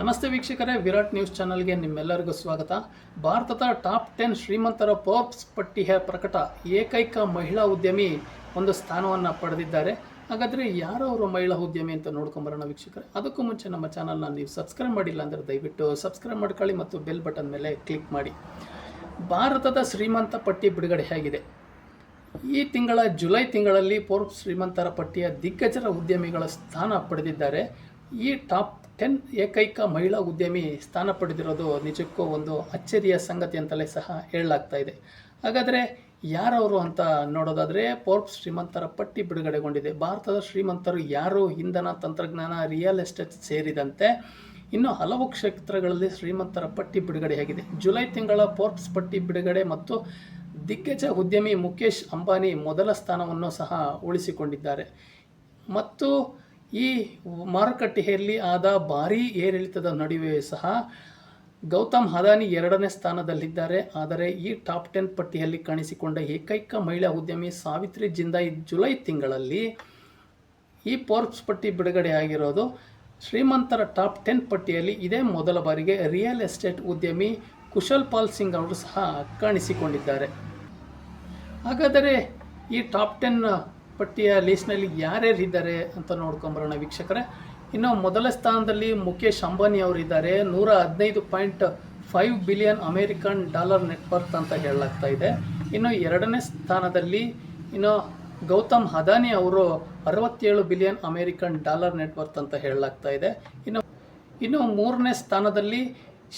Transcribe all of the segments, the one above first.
ನಮಸ್ತೆ ವೀಕ್ಷಕರೇ, ವಿರಾಟ್ ನ್ಯೂಸ್ ಚಾನಲ್ಗೆ ನಿಮ್ಮೆಲ್ಲರಿಗೂ ಸ್ವಾಗತ. ಭಾರತದ ಟಾಪ್ ಟೆನ್ ಶ್ರೀಮಂತರ ಪೋರ್ಪ್ಸ್ ಪಟ್ಟಿಯ ಪ್ರಕಟ ಏಕೈಕ ಮಹಿಳಾ ಉದ್ಯಮಿ ಒಂದು ಸ್ಥಾನವನ್ನು ಪಡೆದಿದ್ದಾರೆ. ಹಾಗಾದರೆ ಯಾರು ಅವರು ಮಹಿಳಾ ಉದ್ಯಮಿ ಅಂತ ನೋಡ್ಕೊಂಬರೋಣ ವೀಕ್ಷಕರೇ. ಅದಕ್ಕೂ ಮುಂಚೆ ನಮ್ಮ ಚಾನಲ್ನ ನೀವು ಸಬ್ಸ್ಕ್ರೈಬ್ ಮಾಡಿಲ್ಲ ಅಂದರೆ ದಯವಿಟ್ಟು ಸಬ್ಸ್ಕ್ರೈಬ್ ಮಾಡ್ಕೊಳ್ಳಿ ಮತ್ತು ಬೆಲ್ ಬಟನ್ ಮೇಲೆ ಕ್ಲಿಕ್ ಮಾಡಿ. ಭಾರತದ ಶ್ರೀಮಂತ ಪಟ್ಟಿ ಬಿಡುಗಡೆ ಆಗಿದೆ ಈ ತಿಂಗಳ ಜುಲೈ ತಿಂಗಳಲ್ಲಿ ಪೋರ್ಪ್ ಶ್ರೀಮಂತರ ಪಟ್ಟಿಯ ದಿಗ್ಗಜರ ಉದ್ಯಮಿಗಳ ಸ್ಥಾನ ಪಡೆದಿದ್ದಾರೆ. ಈ ಟಾಪ್ ಟೆನ್ ಏಕೈಕ ಮಹಿಳಾ ಉದ್ಯಮಿ ಸ್ಥಾನ ಪಡೆದಿರೋದು ನಿಜಕ್ಕೂ ಒಂದು ಅಚ್ಚರಿಯ ಸಂಗತಿ ಅಂತಲೇ ಸಹ ಹೇಳಲಾಗ್ತಾ ಇದೆ. ಹಾಗಾದರೆ ಯಾರವರು ಅಂತ ನೋಡೋದಾದರೆ ಫೋರ್ಬ್ಸ್ ಶ್ರೀಮಂತರ ಪಟ್ಟಿ ಬಿಡುಗಡೆಗೊಂಡಿದೆ. ಭಾರತದ ಶ್ರೀಮಂತರು ಯಾರು? ಇಂಧನ ತಂತ್ರಜ್ಞಾನ, ರಿಯಲ್ ಎಸ್ಟೇಟ್ ಸೇರಿದಂತೆ ಇನ್ನು ಹಲವು ಕ್ಷೇತ್ರಗಳಲ್ಲಿ ಶ್ರೀಮಂತರ ಪಟ್ಟಿ ಬಿಡುಗಡೆಯಾಗಿದೆ. ಜುಲೈ ತಿಂಗಳ ಪೋರ್ಪ್ಸ್ ಪಟ್ಟಿ ಬಿಡುಗಡೆ ಮತ್ತು ದಿಗ್ಗಜ ಉದ್ಯಮಿ ಮುಖೇಶ್ ಅಂಬಾನಿ ಮೊದಲ ಸ್ಥಾನವನ್ನು ಸಹ ಉಳಿಸಿಕೊಂಡಿದ್ದಾರೆ. ಮತ್ತು ಈ ಮಾರುಕಟ್ಟೆಯಲ್ಲಿ ಆದ ಭಾರೀ ಏರಿಳಿತದ ನಡುವೆ ಸಹ ಗೌತಮ್ ಹದಾನಿ ಎರಡನೇ ಸ್ಥಾನದಲ್ಲಿದ್ದಾರೆ. ಆದರೆ ಈ ಟಾಪ್ ಟೆನ್ ಪಟ್ಟಿಯಲ್ಲಿ ಕಾಣಿಸಿಕೊಂಡ ಏಕೈಕ ಮಹಿಳಾ ಉದ್ಯಮಿ ಸಾವಿತ್ರಿ ಜಿಂದಾಯಿ ಜುಲೈ ತಿಂಗಳಲ್ಲಿ ಈ ಫೋರ್ಬ್ಸ್ ಪಟ್ಟಿ ಬಿಡುಗಡೆ ಆಗಿರೋದು ಶ್ರೀಮಂತರ ಟಾಪ್ ಟೆನ್ ಪಟ್ಟಿಯಲ್ಲಿ ಇದೇ ಮೊದಲ ಬಾರಿಗೆ ರಿಯಲ್ ಎಸ್ಟೇಟ್ ಉದ್ಯಮಿ ಕುಶಲ್ ಪಾಲ್ ಸಿಂಗ್ ಅವರು ಸಹ ಕಾಣಿಸಿಕೊಂಡಿದ್ದಾರೆ. ಹಾಗಾದರೆ ಈ ಟಾಪ್ ಟೆನ್ ಪಟ್ಟಿಯ ಲೀಸ್ಟ್ನಲ್ಲಿ ಯಾರ್ಯಾರಿದ್ದಾರೆ ಅಂತ ನೋಡ್ಕೊಂಬರೋಣ ವೀಕ್ಷಕರೇ. ಇನ್ನು ಮೊದಲ ಸ್ಥಾನದಲ್ಲಿ ಮುಖೇಶ್ ಅಂಬಾನಿ ಅವರಿದ್ದಾರೆ. ನೂರ ಹದಿನೈದು point five billion American dollar network ಅಂತ ಹೇಳಲಾಗ್ತಾ ಇದೆ. ಇನ್ನು ಎರಡನೇ ಸ್ಥಾನದಲ್ಲಿ ಇನ್ನು ಗೌತಮ್ ಅದಾನಿ ಅವರು ಅರವತ್ತೇಳು ಬಿಲಿಯನ್ ಅಮೇರಿಕನ್ ಡಾಲರ್ ನೆಟ್ವರ್ಕ್ ಅಂತ ಹೇಳಲಾಗ್ತಾ ಇದೆ. ಇನ್ನು ಇನ್ನು ಮೂರನೇ ಸ್ಥಾನದಲ್ಲಿ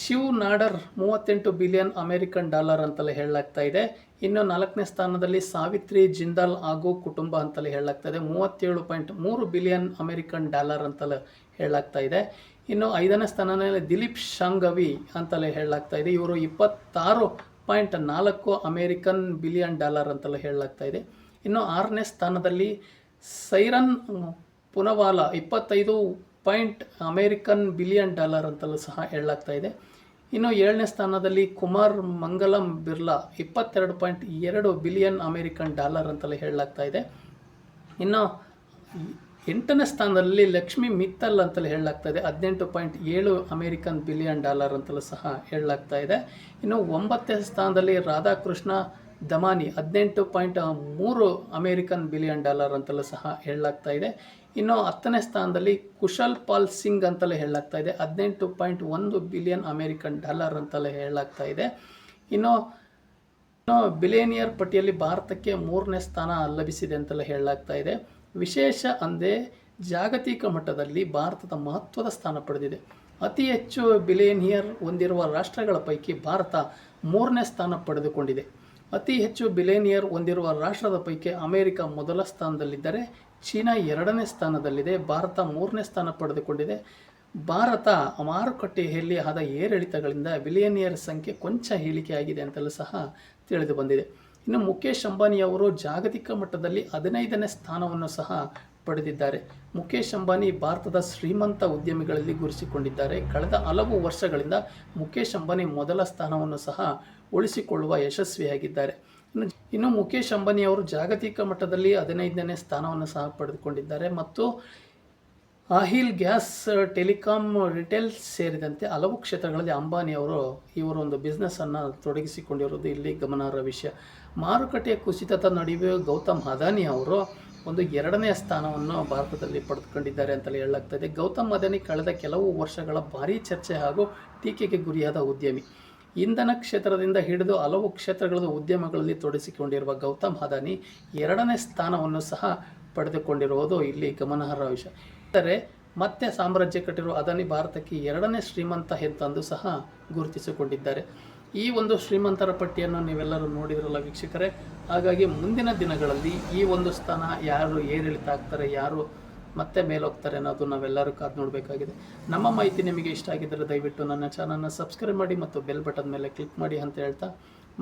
ಶಿವ್ ನಾಡರ್ ಮೂವತ್ತೆಂಟು ಬಿಲಿಯನ್ ಅಮೆರಿಕನ್ ಡಾಲರ್ ಅಂತಲೇ ಹೇಳಲಾಗ್ತಾ ಇದೆ. ಇನ್ನು ನಾಲ್ಕನೇ ಸ್ಥಾನದಲ್ಲಿ ಸಾವಿತ್ರಿ ಜಿಂದಾಲ್ ಹಾಗೂ ಕುಟುಂಬ ಅಂತಲೇ ಹೇಳಲಾಗ್ತಾ ಇದೆ. ಮೂವತ್ತೇಳು ಪಾಯಿಂಟ್ ಮೂರು ಬಿಲಿಯನ್ ಅಮೆರಿಕನ್ ಡಾಲರ್ ಅಂತಲೇ ಹೇಳಲಾಗ್ತಾ ಇದೆ. ಇನ್ನು ಐದನೇ ಸ್ಥಾನದಲ್ಲಿ ದಿಲೀಪ್ ಶಾಂಗವಿ ಅಂತಲೇ ಹೇಳಲಾಗ್ತಾ ಇದೆ. ಇವರು ಇಪ್ಪತ್ತಾರು ಪಾಯಿಂಟ್ ನಾಲ್ಕು ಅಮೇರಿಕನ್ ಬಿಲಿಯನ್ ಡಾಲರ್ ಅಂತಲೇ ಹೇಳಲಾಗ್ತಾ ಇದೆ. ಇನ್ನು ಆರನೇ ಸ್ಥಾನದಲ್ಲಿ ಸೈರನ್ ಪುನವಾಲ ಇಪ್ಪತ್ತೈದು ಪಾಯಿಂಟ್ ಅಮೇರಿಕನ್ ಬಿಲಿಯನ್ ಡಾಲರ್ ಅಂತಲೂ ಸಹ ಹೇಳಲಾಗ್ತಾ ಇದೆ. ಇನ್ನು ಏಳನೇ ಸ್ಥಾನದಲ್ಲಿ ಕುಮಾರ್ ಮಂಗಲಂ ಬಿರ್ಲಾ ಇಪ್ಪತ್ತೆರಡು ಪಾಯಿಂಟ್ ಎರಡು ಬಿಲಿಯನ್ ಅಮೇರಿಕನ್ ಡಾಲರ್ ಅಂತಲೇ ಹೇಳಲಾಗ್ತಾ ಇದೆ. ಇನ್ನು ಎಂಟನೇ ಸ್ಥಾನದಲ್ಲಿ ಲಕ್ಷ್ಮಿ ಮಿತ್ತಲ್ ಅಂತಲೇ ಹೇಳಲಾಗ್ತಾ ಇದೆ. ಹದಿನೆಂಟು ಪಾಯಿಂಟ್ ಏಳು ಅಮೇರಿಕನ್ ಬಿಲಿಯನ್ ಡಾಲರ್ ಅಂತಲೂ ಸಹ ಹೇಳಲಾಗ್ತಾ ಇದೆ. ಇನ್ನು ಒಂಬತ್ತನೇ ಸ್ಥಾನದಲ್ಲಿ ರಾಧಾಕೃಷ್ಣ ದಮಾನಿ ಹದಿನೆಂಟು ಪಾಯಿಂಟ್ ಮೂರು ಅಮೇರಿಕನ್ ಬಿಲಿಯನ್ ಡಾಲರ್ ಅಂತಲೂ ಸಹ ಹೇಳಲಾಗ್ತಾ ಇದೆ. ಇನ್ನು ಹತ್ತನೇ ಸ್ಥಾನದಲ್ಲಿ ಕುಶಲ್ ಪಾಲ್ ಸಿಂಗ್ ಅಂತಲೇ ಹೇಳಲಾಗ್ತಾ ಇದೆ. ಹದಿನೆಂಟು ಪಾಯಿಂಟ್ ಒಂದು ಬಿಲಿಯನ್ ಅಮೇರಿಕನ್ ಡಾಲರ್ ಅಂತಲೇ ಹೇಳಲಾಗ್ತಾ ಇದೆ. ಇನ್ನು ಇನ್ನು ಬಿಲಿಯನಿಯರ್ ಪಟ್ಟಿಯಲ್ಲಿ ಭಾರತಕ್ಕೆ ಮೂರನೇ ಸ್ಥಾನ ಲಭಿಸಿದೆ ಅಂತಲೇ ಹೇಳಲಾಗ್ತಾ ಇದೆ. ವಿಶೇಷ ಅಂದರೆ ಜಾಗತಿಕ ಮಟ್ಟದಲ್ಲಿ ಭಾರತದ ಮಹತ್ವದ ಸ್ಥಾನ ಪಡೆದಿದೆ. ಅತಿ ಹೆಚ್ಚು ಬಿಲಿಯನಿಯರ್ ಹೊಂದಿರುವ ರಾಷ್ಟ್ರಗಳ ಪೈಕಿ ಭಾರತ ಮೂರನೇ ಸ್ಥಾನ ಪಡೆದುಕೊಂಡಿದೆ. ಅತಿ ಹೆಚ್ಚು ಬಿಲೇನಿಯರ್ ಹೊಂದಿರುವ ರಾಷ್ಟ್ರದ ಪೈಕಿ ಅಮೆರಿಕ ಮೊದಲ ಸ್ಥಾನದಲ್ಲಿದ್ದರೆ ಚೀನಾ ಎರಡನೇ ಸ್ಥಾನದಲ್ಲಿದೆ, ಭಾರತ ಮೂರನೇ ಸ್ಥಾನ ಪಡೆದುಕೊಂಡಿದೆ. ಭಾರತ ಮಾರುಕಟ್ಟೆಯಲ್ಲಿ ಆದ ಏರಿಳಿತಗಳಿಂದ ಬಿಲಿಯನಿಯರ್ ಸಂಖ್ಯೆ ಕೊಂಚ ಇಳಿಕೆಯಾಗಿದೆ ಅಂತಲೂ ಸಹ ತಿಳಿದು ಬಂದಿದೆ. ಇನ್ನು ಮುಖೇಶ್ ಅಂಬಾನಿಯವರು ಜಾಗತಿಕ ಮಟ್ಟದಲ್ಲಿ ಹದಿನೈದನೇ ಸ್ಥಾನವನ್ನು ಸಹ ಪಡೆದಿದ್ದಾರೆ. ಮುಖೇಶ್ ಅಂಬಾನಿ ಭಾರತದ ಶ್ರೀಮಂತ ಉದ್ಯಮಿಗಳಲ್ಲಿ ಗುರುಸಿಕೊಂಡಿದ್ದಾರೆ ಕಳೆದ ಹಲವು ವರ್ಷಗಳಿಂದ ಮುಖೇಶ್ ಅಂಬಾನಿ ಮೊದಲ ಸ್ಥಾನವನ್ನು ಸಹ ಉಳಿಸಿಕೊಳ್ಳುವ ಯಶಸ್ವಿಯಾಗಿದ್ದಾರೆ. ಇನ್ನು ಮುಖೇಶ್ ಅಂಬಾನಿ ಅವರು ಜಾಗತಿಕ ಮಟ್ಟದಲ್ಲಿ ಹದಿನೈದನೇ ಸ್ಥಾನವನ್ನು ಸಹ ಪಡೆದುಕೊಂಡಿದ್ದಾರೆ ಮತ್ತು ಆಹಿಲ್ ಗ್ಯಾಸ್ ಟೆಲಿಕಾಂ ರಿಟೇಲ್ ಸೇರಿದಂತೆ ಹಲವು ಕ್ಷೇತ್ರಗಳಲ್ಲಿ ಅಂಬಾನಿ ಅವರು, ಇವರು ಒಂದು ಬಿಸ್ನೆಸ್ಸನ್ನು ತೊಡಗಿಸಿಕೊಂಡಿರುವುದು ಇಲ್ಲಿ ಗಮನಾರ್ಹ ವಿಷಯ. ಮಾರುಕಟ್ಟೆಯ ಕುಸಿತದ ನಡುವೆ ಗೌತಮ್ ಅದಾನಿ ಅವರು ಒಂದು ಎರಡನೇ ಸ್ಥಾನವನ್ನು ಭಾರತದಲ್ಲಿ ಪಡೆದುಕೊಂಡಿದ್ದಾರೆ ಅಂತಲೇ ಹೇಳಲಾಗ್ತದೆ. ಗೌತಮ್ ಅದಾನಿ ಕಳೆದ ಕೆಲವು ವರ್ಷಗಳ ಭಾರೀ ಚರ್ಚೆ ಹಾಗೂ ಟೀಕೆಗೆ ಗುರಿಯಾದ ಉದ್ಯಮಿ. ಇಂಧನ ಕ್ಷೇತ್ರದಿಂದ ಹಿಡಿದು ಹಲವು ಕ್ಷೇತ್ರಗಳ ಉದ್ಯಮಗಳಲ್ಲಿ ತೊಡಗಿಸಿಕೊಂಡಿರುವ ಗೌತಮ್ ಅದಾನಿ ಎರಡನೇ ಸ್ಥಾನವನ್ನು ಸಹ ಪಡೆದುಕೊಂಡಿರುವುದು ಇಲ್ಲಿ ಗಮನಾರ್ಹ ವಿಷಯ. ಆದರೆ ಮತ್ತೆ ಸಾಮ್ರಾಜ್ಯ ಕಟ್ಟಿರುವ ಅದಾನಿ ಭಾರತಕ್ಕೆ ಎರಡನೇ ಶ್ರೀಮಂತ ಎಂತಂದು ಸಹ ಗುರುತಿಸಿಕೊಂಡಿದ್ದಾರೆ. ಈ ಒಂದು ಶ್ರೀಮಂತರ ಪಟ್ಟಿಯನ್ನು ನೀವೆಲ್ಲರೂ ನೋಡಿದ್ರಲ್ಲ ವೀಕ್ಷಕರೇ. ಹಾಗಾಗಿ ಮುಂದಿನ ದಿನಗಳಲ್ಲಿ ಈ ಒಂದು ಸ್ಥಾನ ಯಾರು ಏರಿಳಿತ ಆಗ್ತಾರೆ, ಯಾರು ಮತ್ತೆ ಮೇಲೋಗ್ತಾರೆ ಅನ್ನೋದು ನಾವೆಲ್ಲರೂ ಕಾದು ನೋಡಬೇಕಾಗಿದೆ. ನಮ್ಮ ಮಾಹಿತಿ ನಿಮಗೆ ಇಷ್ಟ ಆಗಿದ್ದರೆ ದಯವಿಟ್ಟು ನನ್ನ ಚಾನಲ್ನ ಸಬ್ಸ್ಕ್ರೈಬ್ ಮಾಡಿ ಮತ್ತು ಬೆಲ್ ಬಟನ್ ಮೇಲೆ ಕ್ಲಿಕ್ ಮಾಡಿ ಅಂತ ಹೇಳ್ತಾ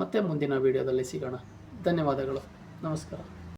ಮತ್ತೆ ಮುಂದಿನ ವೀಡಿಯೋದಲ್ಲಿ ಸಿಗೋಣ. ಧನ್ಯವಾದಗಳು. ನಮಸ್ಕಾರ.